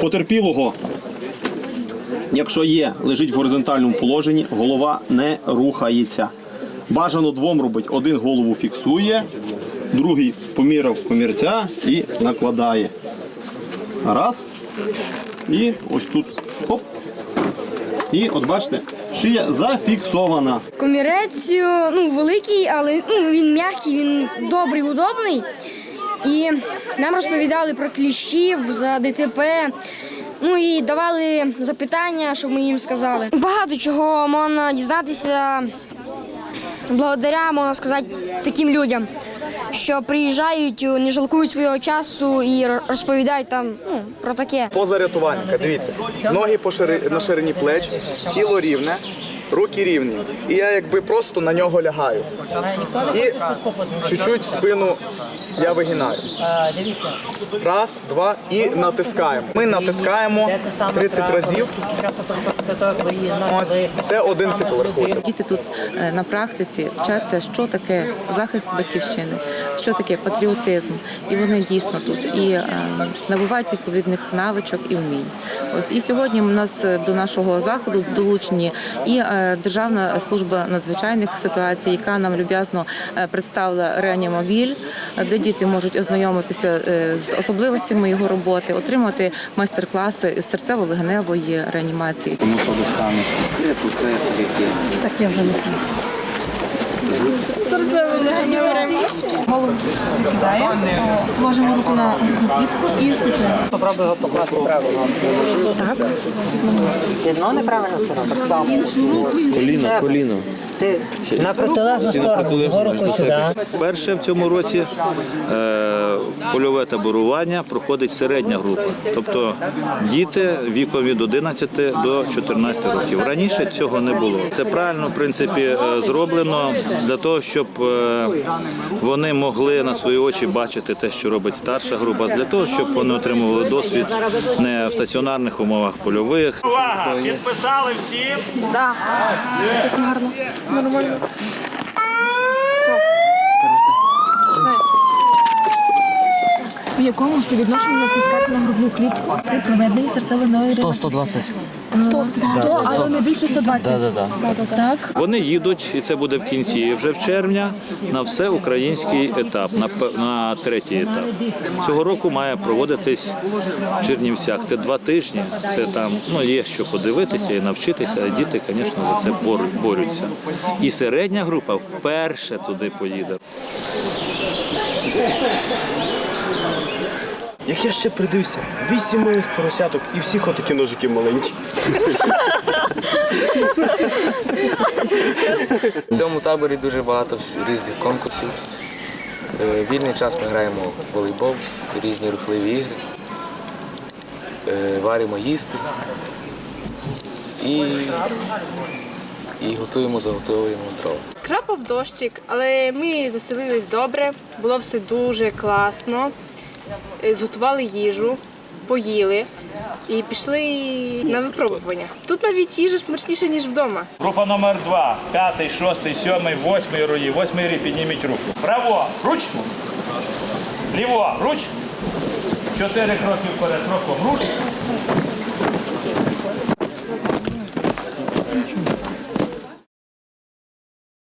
Потерпілого, якщо є, лежить в горизонтальному положенні, голова не рухається. Бажано двом робить. Один голову фіксує, другий поміряв комірця і накладає. Раз. І ось тут. Хоп. І от бачите, шия зафіксована. Комірець е, ну, великий, але ну, він м'який, він добрий, удобний. І нам розповідали про кліщів за ДТП. Ну і давали запитання, щоб ми їм сказали. Багато чого можна дізнатися благодаря, можна сказати, таким людям, що приїжджають, не жалкують свого часу і розповідають там ну, про таке. Поза рятувальника, дивіться, ноги по шири- на ширині плеч, тіло рівне, руки рівні. І я якби просто на нього лягаю. І чуть-чуть спину я вигинаю. Раз, два і натискаємо. Ми натискаємо 30 разів. Ось це один цикл рахуйте. Діти тут е, на практиці вчаться, що таке захист батьківщини, що таке патріотизм, і вони дійсно тут і е, набувають відповідних навичок і вмінь. Ось і сьогодні у нас до нашого заходу долучені і е, Державна служба надзвичайних ситуацій, яка нам люб'язно е, представила реанімобіль, де діти можуть ознайомитися е, з особливостями його роботи, отримати майстер-класи з серцево-легеневої реанімації. Ложимо руку на клітку і слухаємо. Попробуй його покласти правильно. Так. Ти неправильно це робить. Коліно, коліно. Ти на протилежну сторону, вгору сюди. Вперше в цьому році е, польове таборування проходить середня група, тобто діти віком від 11 до 14 років. Раніше цього не було. Це правильно в принципі е, зроблено для того, щоб е, вони могли на свої очі бачити те, що робить старша група, для того, щоб вони отримували досвід не в стаціонарних умовах польових. Увага! Підписали всі? В якому співвідношенні натискати на грудну клітку? При проведенні серцево-ної 100, 120. 100, 100, але не більше 120. Так. Вони їдуть, і це буде в кінці вже в червня, на всеукраїнський етап, на, на третій етап. Цього року має проводитись в Чернівцях. Це два тижні. Це там ну є що подивитися і навчитися. А діти, звісно, за це борють, борються. І середня група вперше туди поїде. Як я ще придився, вісім малих поросяток і всіх отакі ножики маленькі. В цьому таборі дуже багато різних конкурсів. Е, Вільний час ми граємо в волейбол, різні рухливі ігри, Е, варимо їсти і, і готуємо, заготовуємо дрова. Крапав дощик, але ми заселились добре, було все дуже класно. Е, Зготували їжу, поїли і пішли на випробування. Тут навіть їжа смачніша, ніж вдома. Група номер 2, п'ятий, шостий, сьомий, восьмий рої. Восьмий рій, підніміть руку. Право, ручку. Ліво, руч. Чотири кроки вперед, кроком руч.